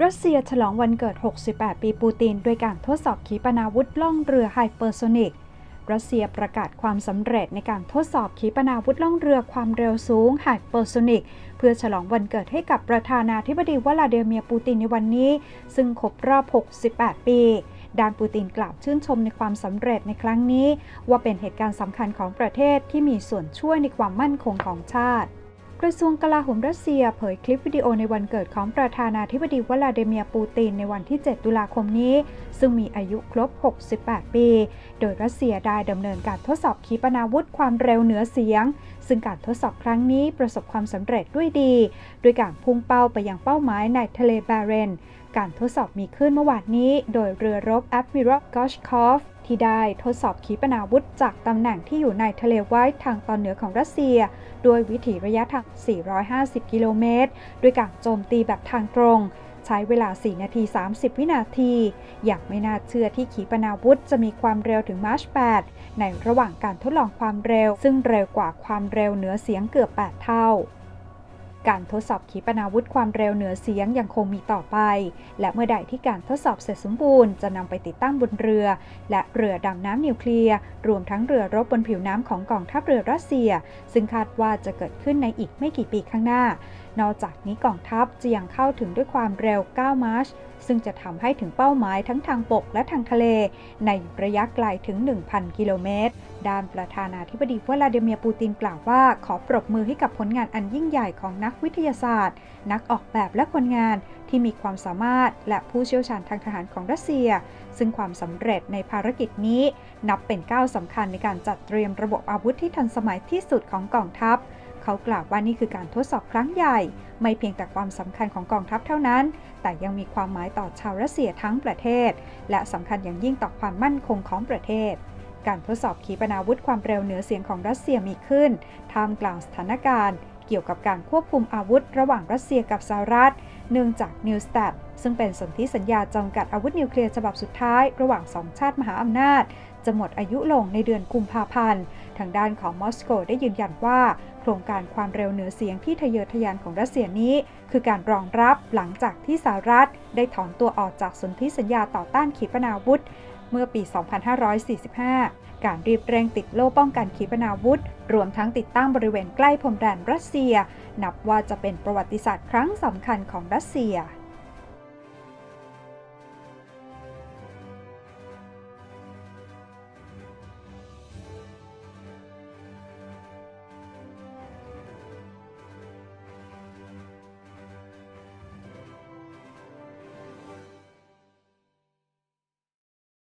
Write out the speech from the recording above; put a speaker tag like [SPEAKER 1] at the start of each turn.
[SPEAKER 1] รัสเซียฉลองวันเกิด 68 ปีปูตินด้วยการทดสอบขีปนาวุธล่องเรือไฮเปอร์โซนิก รัสเซียประกาศความสำเร็จในการทดสอบขีปนาวุธล่องเรือความเร็วสูงไฮเปอร์โซนิก เพื่อฉลองวันเกิดให้กับประธานาธิบดีวลาดิเมียร์ปูตินในวันนี้ ซึ่งครบรอบ 68 ปีดานปูตินกล่าวชื่นชมในความสำเร็จในครั้งนี้ ว่าเป็นเหตุการณ์สำคัญของประเทศที่มีส่วนช่วยในความมั่นคงของชาติ กระทรวงกลาโหมรัสเซียเผยคลิปวิดีโอในวันเกิดของประธานาธิบดีวลาดิเมียร์ปูตินในวันที่ 7 ตุลาคมนี้ ซึ่งมีอายุครบ 68 ปี โดยรัสเซียได้ดำเนินการทดสอบขีปนาวุธความเร็วเหนือเสียง ซึ่งการทดสอบครั้งนี้ประสบความสำเร็จด้วยดี ด้วยการพุ่งเป้าไปยังเป้าหมายในทะเลบาเรน การทดสอบมีขึ้นเมื่อวานนี้ โดยเรือรบแอดมิรัลกอชคอฟ ที่ได้ทดสอบขีปนาวุธจากตำแหน่งที่อยู่ในทะเลไวท์ทางตอนเหนือของรัสเซีย ด้วยวิถีระยะทาง 450 กิโลเมตร ด้วยการโจมตีแบบทางตรง ใช้เวลา 4 นาที 30 วินาที อย่างไม่น่าเชื่อที่ขีปนาวุธจะมีความเร็วถึงมาร์ช 8 ในระหว่างการทดลองความเร็ว ซึ่งเร็วกว่าความเร็วเหนือเสียงเกือบ 8 เท่า การทดสอบขีปนาวุธความเร็วเหนือเสียงยังคงมีต่อไป และเมื่อใดที่การทดสอบเสร็จสมบูรณ์จะนำไปติดตั้งบนเรือ และเรือดำน้ำนิวเคลียร์รวมทั้งเรือรบบนผิวน้ำของกองทัพเรือรัสเซีย ซึ่งคาดว่าจะเกิดขึ้นในอีกไม่กี่ปีข้างหน้านอกจากนี้กองทัพจะยังเข้าถึงด้วยความเร็ว 9 มาร์ช ซึ่งจะทำให้ถึงเป้าหมายทั้งทางบกและทางทะเล ในระยะไกลถึง 1,000 กิโลเมตร ด้านประธานาธิบดีวลาดิเมียร์ปูตินกล่าวว่าขอปรบมือให้กับผลงานอันยิ่งใหญ่ของนักวิทยาศาสตร์ นักออกแบบและคนงานที่มีความสามารถและผู้เชี่ยวชาญทางทหารของรัสเซีย ซึ่งความสำเร็จในภารกิจนี้ นับเป็นก้าวสำคัญในการจัดเตรียมระบบอาวุธที่ทันสมัยที่สุดของกองทัพ เขากล่าวว่านี่คือการทดสอบครั้งใหญ่ ไม่เพียงแต่ความสำคัญของกองทัพเท่านั้น แต่ยังมีความหมายต่อชาวรัสเซียทั้งประเทศ และสำคัญอย่างยิ่งต่อความมั่นคงของประเทศ การทดสอบขีปนาวุธความเร็วเหนือเสียงของรัสเซียมีขึ้นท่ามกลางสถานการณ์ เกี่ยวกับการควบคุมอาวุธระหว่างรัสเซียกับสหรัฐ เนื่องจากนิวสตัดซึ่งเป็นสนธิสัญญาจำกัดอาวุธนิวเคลียร์ฉบับสุดท้ายระหว่างสองชาติมหาอำนาจ จะหมดอายุลงในเดือนกุมภาพันธ์ ทางด้านของมอสโกได้ยืนยันว่า โครงการความเร็วเหนือเสียงที่ทะเยอทะยานของรัสเซียนี้ คือการรองรับหลังจากที่สหรัฐ ได้ถอนตัวออกจากสนธิสัญญาต่อต้านขีปนาวุธ เมื่อปี 2545 การรีบเร่งติดโล่ป้องกันขีปนาวุธ รวมทั้งติดตั้งบริเวณใกล้พรมแดนรัสเซีย นับว่าจะเป็นประวัติศาสตร์ครั้งสำคัญของรัสเซีย